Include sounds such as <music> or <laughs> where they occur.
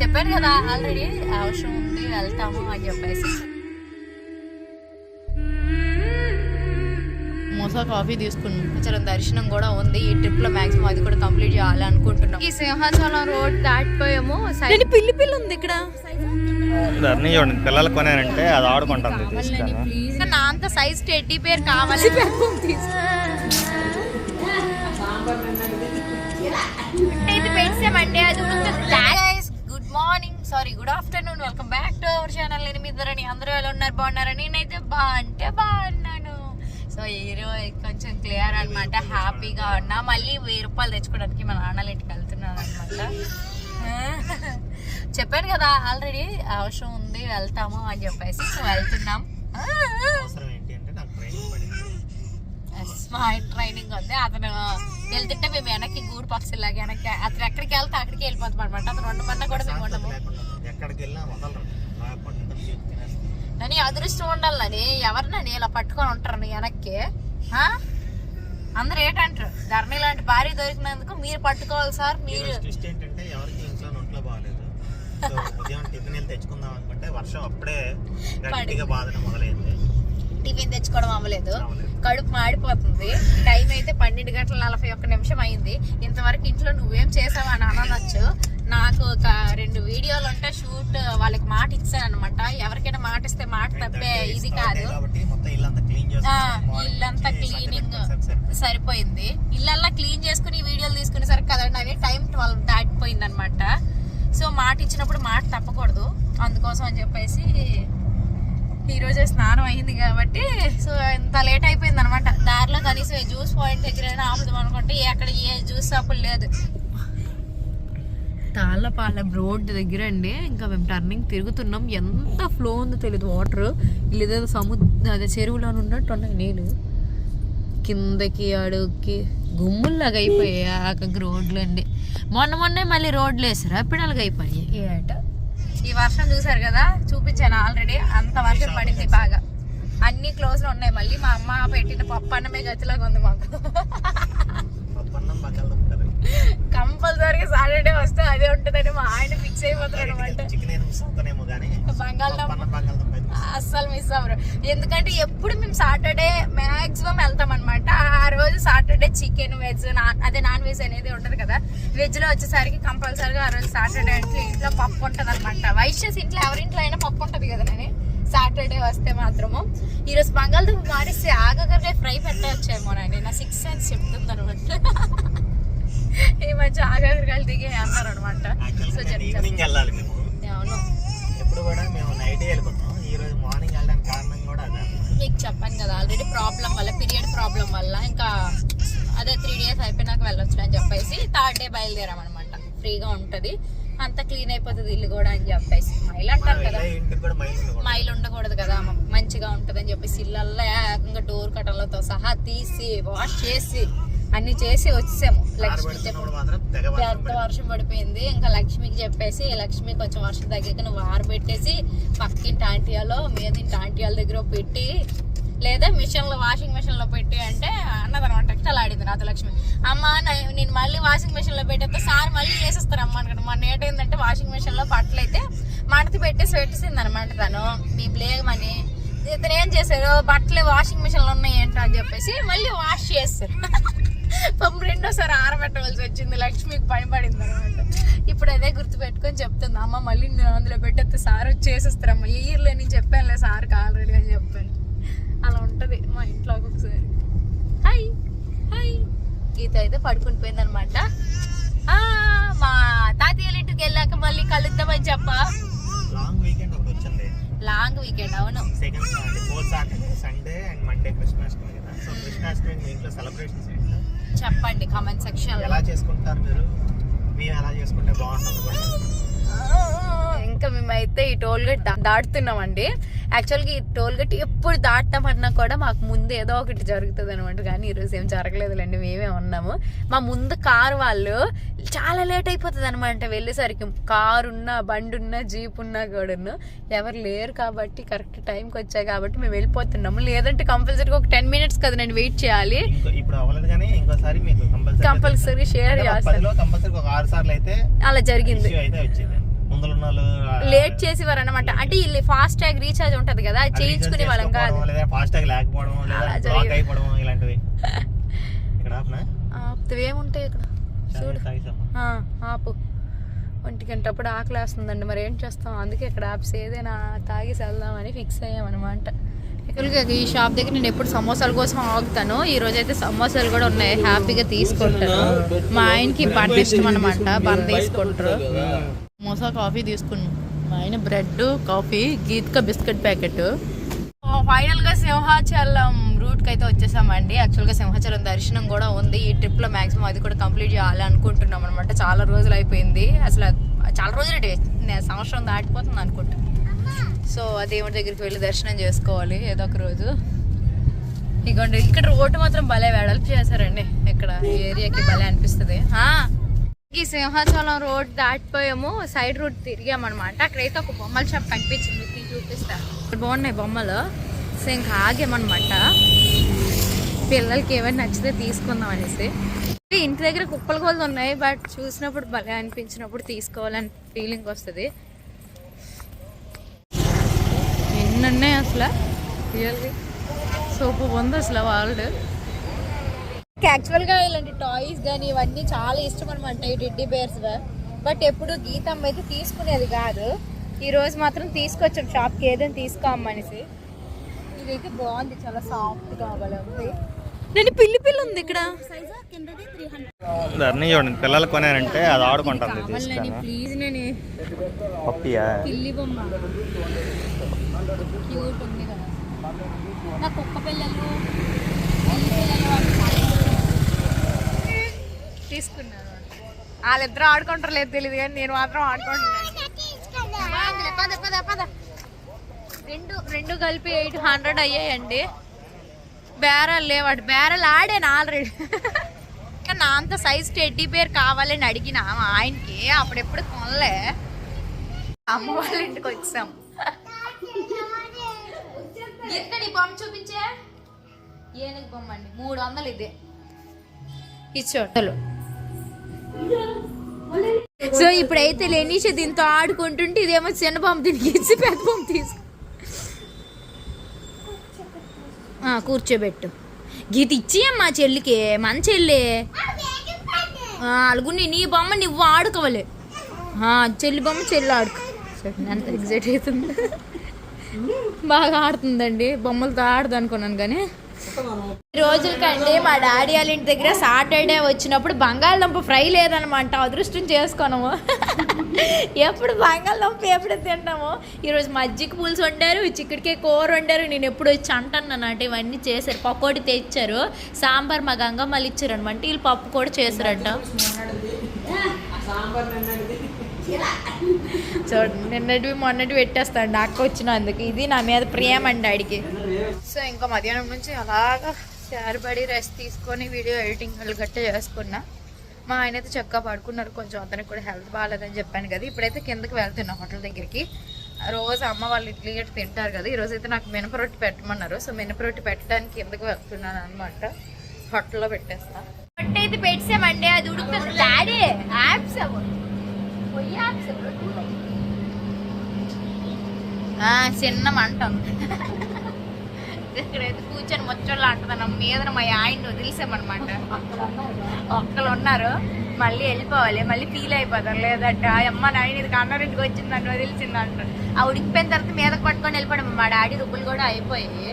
చెప్పాను కదా ఆల్రెడీ అవసరం ఉంది వెళ్తాము అని చెప్పేసి. మోసా కాఫీ తీసుకున్నాం కొంచెం దర్శనం కూడా ఉంది. ఈ ట్రిప్లో మాక్సిమం అది కూడా కంప్లీట్ చేయాలి అనుకుంటున్నాం ఈ సింహాచలం రోడ్ దాటిపోయాము. పిల్లి పిల్లి ఉంది ఇక్కడ? ధరణి చూడండి. పిల్లలు కొనానంటే అది ఆడుకుంటుంది తీసుకొని ప్లీజ్ నా అంత సైజ్ టెడ్డీ పేరు కావాలి పెట్టామండి అది sorry good afternoon welcome back to our channel నేను మీ ఇద్దరని అందరూ ఎలా ఉన్నారు? బాగున్నారా? నేనైతే బా అంటే బాగున్నాను. సో ఈరోజు కొంచెం క్లియర్ అన్నమాట. హ్యాపీగా ఉన్నా. మళ్ళీ వెయ్యి రూపాయలు తెచ్చుకోవడానికి మా నాన్నల ఇంటికి వెళ్తున్నాను అనమాట <laughs> చెప్పాను కదా ఆల్రెడీ అవసరం ఉంది వెళ్తాము అని చెప్పేసి సో వెళ్తున్నాం. స్మార్ట్ ట్రైనింగ్ ఉంది. అతను వెళ్తుంటే మేము వెనక్కి గూడు పక్షులాగా వెనక్కి అతను ఎక్కడికి వెళ్తే అక్కడికి వెళ్ళిపోతాం అనమాట అతను వండమన్నా కూడా మేము ఉండము. ఎక్కడికి వెళ్ళినా పట్టుకొని తినేస్తారు. నని. అదృష్టం ఉండాలని ఎవరినని ఇలా పట్టుకొని ఉంటారు నీ వెనక్కి? అందరు ఏంటంటారు? ధరణి లాంటి భార్య దొరికినందుకు మీరు పట్టుకోవాలి సార్ మీరు. ఏంటంటే ఎవరికి ఇంట్లో ఒంట్లో బాగాలేదు. సో ఉదయం టిఫిన్ తెచ్చుకుందాం అనుకుంటే వర్షం అప్పుడే గట్టిగా బాధడం మొదలైంది. టిఫిన్ తెచ్చుకోవడం అవ్వలేదు. కడుపు మాడిపోతుంది. టైం అయితే పన్నెండు గంటల నలభై ఒక్క నిమిషం అయింది. ఇంతవరకు ఇంట్లో నువ్వేం చేసావు అని అనొచ్చు నాకు ఒక రెండు వీడియోలు ఉంటే షూట్ వాళ్ళకి మాట ఇచ్చాను అనమాట ఎవరికైనా మాట ఇస్తే మాట తప్పే ఇది కాదు. ఇల్లంతా క్లీనింగ్ సరిపోయింది. ఇల్లల్లా క్లీన్ చేసుకుని వీడియోలు తీసుకునేసరికి కదండి అని టైం ట్వెల్వ్ దాటిపోయింది అనమాట సో మాట ఇచ్చినప్పుడు మాట తప్పకూడదు. అందుకోసం అని చెప్పేసి ఈ రోజే స్నానం అయింది కాబట్టి సో ఇంత లేట్ అయిపోయింది అనమాట దారిలో కనీసం జ్యూస్ పాయింట్ దగ్గర ఆపుదాం అనుకుంటే ఎక్కడ ఏ జ్యూస్ షాపులు లేదు. తాళ్ళపాలెం రోడ్ దగ్గర అండి. ఇంకా మేము టర్నింగ్ తిరుగుతున్నాం. ఎంత ఫ్లో ఉందో తెలియదు వాటర్ ఇల్లేదో సముద్ర అదే చెరువులో ఉన్నట్టు ఉన్నాయి నీళ్ళు కిందకి అడుగుకి గుమ్ముల్లాగా అయిపోయాయి ఆఖరికి రోడ్లు అండి. మొన్న మొన్నే మళ్ళీ రోడ్లు వేసారు? అప్పుడు అలాగ అయిపోయాయి. ఏట? ఈ వర్షం చూసారు కదా? చూపించాను ఆల్రెడీ అంత వర్షం పడింది బాగా. అన్ని క్లోజ్లో ఉన్నాయి. మళ్ళీ మా అమ్మ పెట్టిన పప్పు అన్నమే గతిలాగా ఉంది మాకు. కంపల్సరీగా సాటర్డే వస్తే అదే ఉంటుందని మా ఆయన ఫిక్స్ అయిపోతారు అనమాట బంగాళదుంప పప్పన్నం బంగాళదుంప అయితే miss అస్సలు మిస్ అవ్వరు. ఎందుకంటే ఎప్పుడు మేము సాటర్డే మాక్సిమం వెళ్తాం అనమాట ఆ రోజు సాటర్డే చికెన్ వెజ్ నాన్ అదే నాన్ వెజ్ అనేది ఉంటది కదా. వెజ్లో వచ్చేసరికి కంపల్సరీగా ఆ రోజు సాటర్డే అంటే ఇంట్లో పప్పు ఉంటది అనమాట వైశ్యస్ ఇంట్లో ఎవరింట్లో అయినా పప్పు ఉంటది కదా నేను? సాటర్డే వస్తే మాత్రము. ఈరోజు బంగాళదుంప మారిస్తే ఆగగరగా ఫ్రై పెట్టవచ్చేమో నాని. నా సిక్స్ సెన్స్ చెప్తుంది అనమాట. ఈ మధ్య ఆగగరగాలు దిగే అన్నారు అనమాట సో మేము అవును. ఎప్పుడు కూడా మేము నైట్ వెళ్ళిపోతాం. ఈ రోజు మార్నింగ్ వెళ్ళడానికి కారణం కూడా అదే. అన్నమాట. మీకు చెప్పాను కదా ఆల్రెడీ ప్రాబ్లం వల్ల పీరియడ్ ప్రాబ్లం వల్ల ఇంకా అదే త్రీ డేస్ అయిపోయినాక వెళ్ళొచ్చు అని చెప్పేసి థర్డ్ డే బయలుదేరాం అనమాట ఫ్రీగా ఉంటది. అంత క్లీన్ అయిపోతుంది ఇల్లు కూడా అని చెప్పేసి. మైల్ అంటారు కదా. మైల్ ఉండకూడదు. కదా. మంచిగా ఉంటది అని చెప్పేసి ఇల్లల్లో ఏకంగా డోర్ కటన్లతో సహా తీసి వాష్ చేసి అన్ని చేసి వచ్చాము కారు లక్ష్మి పెద్ద వర్షం పడిపోయింది. ఇంకా లక్ష్మికి చెప్పేసి లక్ష్మి కొంచెం వర్షం తగ్గాక నువ్వు ఆరబెట్టేసి పక్కింటి ఆంటీయాలో మీదింటి ఆంటీయాల దగ్గర పెట్టి లేదా మిషన్లో వాషింగ్ మిషన్లో పెట్టి అంటే అన్నదనమాట ఇట్లా ఆడింది నాతో లక్ష్మి. అమ్మ నేను మళ్ళీ వాషింగ్ మిషన్లో పెట్టేస్తే సార్ మళ్ళీ వేసేస్తారు అమ్మ అనుకోండి మొన్న ఏంటంటే వాషింగ్ మిషన్లో బట్టలు అయితే మడత పెట్టేసి పెట్టేసింది అనమాట తను. మీ బ్లేగమని ఇతను ఏం చేశారు బట్టలు వాషింగ్ మిషన్లో ఉన్నాయి ఏంటో అని చెప్పేసి మళ్ళీ వాష్ చేస్తారు పాపం రెండోసారి ఆరబెట్టవలసి వచ్చింది. లక్ష్మికి పని పడింది అనమాట ఇప్పుడు అదే గుర్తు పెట్టుకొని చెప్తుంది. అమ్మ మళ్ళీ నేను అందులో పెట్టేస్తే సార్ వచ్చి చేసేస్తారమ్మ ఈ ఇయర్లో నేను చెప్పానులే సార్కి ఆల్రెడీ అని చెప్పాను. అలా ఉంటది మా ఇంట్లో ఒక్కొక్కసారి. హాయ్. హాయ్. గీత అయితే పడుకుని పోయింది అనమాట మా తాతయ్యల ఇంటికి వెళ్ళాక మళ్ళీ కలుద్దామని చెప్ప. లాంగ్ వీకెండ్ ఒకటి వచ్చింది. లాంగ్ వీకెండ్ అవును. Second fourth Saturday Sunday and Monday Krishnashtami కదా. సో కృష్ణాష్టమి మీ ఇంట్లో సెలబ్రేషన్స్ చెప్పండి కామెంట్ సెక్షన్ ఎలా చేసుకుంటారు మీరు? మేము ఎలా చేసుకుంటే బాగుంటుంది? ఇంకా మేమైతే ఈ టోల్ గేట్ దాటుతున్నామండి. యాక్చువల్గా ఈ టోల్ గేట్ ఎప్పుడు దాటామన్నా కూడా మాకు ముందు ఏదో ఒకటి జరుగుతుంది అనమాట కానీ ఈరోజు ఏం జరగలేదులేండి మేమే ఉన్నాము. మా ముందు కారు వాళ్ళు చాలా లేట్ అయిపోతుంది అనమాట వెళ్ళేసరికి. కారు ఉన్నా బండి ఉన్నా జీప్ ఉన్నా కూడా ఎవరు లేరు కాబట్టి కరెక్ట్ టైంకి వచ్చాయి కాబట్టి మేము వెళ్ళిపోతున్నాము. లేదంటే కంపల్సరీగా ఒక టెన్ మినిట్స్ కదా నేను వెయిట్ చేయాలి. కంపల్సరీ షేర్ చేస్తాను. అలా జరిగింది. లేట్ చేసేవారు అనమాట అంటే వీళ్ళు ఫాస్ట్ ట్యాగ్ రీఛార్జ్ ఉంటది కదా అది చేయించుకునే వాళ్ళం కాదు. ఫాస్ట్ ట్యాగ్ లేకపోవడం బ్లాక్. అయిపోవడం ఇలాంటివి. <laughs> ఇక్కడ ఆపనా? ఏముంటాయి ఇక్కడ? చూడు. ఆపు. ఒంటి గంటప్పుడు ఆకలి వేస్తుందండి. మరి ఏం చేస్తాం? అందుకే ఇక్కడ ఆప్స్ ఏదైనా తాగేసి వెళ్దామని ఫిక్స్ అయ్యామన్నమాట. యాక్చువల్గా ఈ షాప్ దగ్గర నేను ఎప్పుడు సమోసాల కోసం ఆగుతాను. ఈ రోజు అయితే సమోసాలు కూడా ఉన్నాయి. హ్యాపీగా తీసుకుంటాను. మా ఆయనకి బన్ ఇష్టం అనమాట బన్ తీసుకుంటారు మోసా కాఫీ తీసుకున్నాం. ఆయన బ్రెడ్ కాఫీ గీత్కా బిస్కెట్ ప్యాకెట్. ఫైనల్గా సింహాచలం రూట్కి అయితే వచ్చేసామండి. యాక్చువల్గా సింహాచలం దర్శనం కూడా ఉంది. ఈ ట్రిప్లో మాక్సిమం అది కూడా కంప్లీట్ చేయాలి అనుకుంటున్నాం అనమాట చాలా రోజులు అయిపోయింది. అసలు చాలా రోజులు సంవత్సరం దాటిపోతుంది అనుకుంటా సో దేవుడి దగ్గరికి వెళ్ళి దర్శనం చేసుకోవాలి ఏదో ఒక రోజు. ఇగోండి ఇక్కడ రోడ్డు మాత్రం భలే వెడల్పు చేశారండి. ఇక్కడ ఏరియాకి భలే అనిపిస్తుంది. ఆ, ఈ సింహాచలం రోడ్ దాటిపోయాము సైడ్ రోడ్ తిరిగామన్నమాట. అక్కడైతే ఒక బొమ్మల షాప్ కనిపించింది మీకు చూపిస్తా. బాగున్నాయి బొమ్మలు సో ఇంకా ఆగామన్నమాట. పిల్లలకి ఏమైనా నచ్చితే తీసుకుందాం అనేసి. ఇంటి దగ్గర కుప్పలు కోళ్ళు ఉన్నాయి బట్ చూసినప్పుడు భలే అనిపించినప్పుడు తీసుకోవాలని ఫీలింగ్ వస్తుంది. ఎన్ని ఉన్నాయి అసలు? రియల్గా సూపర్ ఉంది అసలు వరల్డ్ యాక్చువల్గా ఇలాంటి టాయ్స్ కానీ ఇవన్నీ చాలా ఇష్టం అనమాట ఈ టెడ్డీ బేర్స్ బట్ ఎప్పుడు గీతమ్మ అయితే తీసుకునేది కాదు. ఈ రోజు మాత్రం తీసుకొచ్చాం షాప్కి ఏదైనా తీసుకోమనేసి ఇదైతే బాగుంది చాలా సాఫ్ట్ కావాలి ఉంది. నేను పిల్లి పిల్ల ఉంది ఇక్కడ. ధరణి చూడండి పిల్లలు కొనారంటే అది ఆడుకుంటుంది ప్లీజ్ నేను పప్పియా? పిల్లి బొమ్మ. క్యూట్ ఉంది కదా. నా కుక్క పిల్లలు పిల్లి పిల్లలు వాళ్ళు తీసుకున్నాను. వాళ్ళిద్దరూ ఆడుకుంటారు లేదు తెలియదు కానీ నేను మాత్రం ఆడుకుంటున్నాను. బాగుందిలే, పద పద పద. రెండు రెండు కలిపి ఎయిట్ హండ్రెడ్ అయ్యాయండి. బేరాలు లేవాడు బేరాలు ఆడాను ఆల్రెడీ. నా అంత సైజ్ టెడ్డీ పేరు కావాలని అడిగిన ఆయనకి. అప్పుడెప్పుడు కొనలే. అమ్మ వాళ్ళ ఇంటికి వచ్చాం. ఈ బొమ్మ చూపించే? ఏనుగు బొమ్మ అండి. మూడు వందలు ఇదే. ఇచ్చోటలు సో ఇప్పుడైతే లెనీష దీంతో ఆడుకుంటుంటే ఇదేమో చిన్న బొమ్మ దీనికి ఇచ్చి పెద్ద బొమ్మ తీసుకు కూర్చోబెట్టు. గీత ఇచ్చి చెల్లికి. మన చెల్లి. అలుగుని నీ బొమ్మ నువ్వు ఆడుకోవాలి. చెల్లి బొమ్మ చెల్లి ఆడుకో. సరే, ఎంత ఎగ్జైట్ అవుతుంది. బాగా ఆడుతుందండి. బొమ్మలతో ఆడదు అనుకున్నాను కానీ. ఈ రోజులకండి మా డాడీ వాళ్ళ ఇంటి దగ్గర సాటర్డే వచ్చినప్పుడు బంగాళదుంప ఫ్రై లేదనమాట అదృష్టం చేసుకోనము. ఎప్పుడు బంగాళదుంప ఎప్పుడు తింటాము? ఈరోజు మజ్జిగ పులుసు వండారు చిక్కుడికాయ కూర వండారు నేను ఎప్పుడు వచ్చి అంటాను అన్నమాట ఇవన్నీ చేశారు. పకోడి తెచ్చారు సాంబార్ మా గంగమ్మలు ఇచ్చారు అనమాట వీళ్ళు పప్పు కూడా చేశారంట. చూడండి నిన్నటివి మొన్నటి పెట్టేస్తాండి అక్క వచ్చినందుకు. ఇది నా మీద ప్రేమ అండి ఆడికి. సో ఇంకా మధ్యాహ్నం నుంచి అలాగా చారుబడి రెస్ట్ తీసుకొని వీడియో ఎడిటింగ్ గట్ట చేసుకున్నా. మా ఆయన అయితే చక్కగా పడుకున్నారు. కొంచెం అతనికి కూడా హెల్త్ బాగాలేదని చెప్పాను కదా. ఇప్పుడైతే కిందకి వెళ్తున్నా హోటల్ దగ్గరికి. రోజు అమ్మ వాళ్ళు ఇడ్లీ గట్ట తింటారు కదా. ఈరోజు అయితే నాకు మినప రొట్టి పెట్టమన్నారు. సో మినప రొట్టి పెట్టడానికి కిందకి వెళ్తున్నాను అనమాట హోటల్లో పెట్టేస్తా. రొట్టె అయితే పెట్టామండి అది ఉడుకుతుంది. డాడీ యాప్స్ చిన్న మంట ఎక్కడైతే ఇక్కడైతే కూర్చొని ముచ్చోళ్ళు అంటున్నాను మీద మా ఆయన వదిలేసామన్నమాట. ఒక్కళ్ళు ఉన్నారు. మళ్ళీ వెళ్ళిపోవాలి. మళ్ళీ ఫీల్ అయిపోతారు. లేదంటే అమ్మ నాయన ఇది కన్నారింటికి వచ్చిందంట వదిలిచిందంట ఆ ఉడికిపోయిన తర్వాత మీదకి పట్టుకొని వెళ్ళిపోవడం మా డాడీ రుబ్బులు కూడా అయిపోయాయి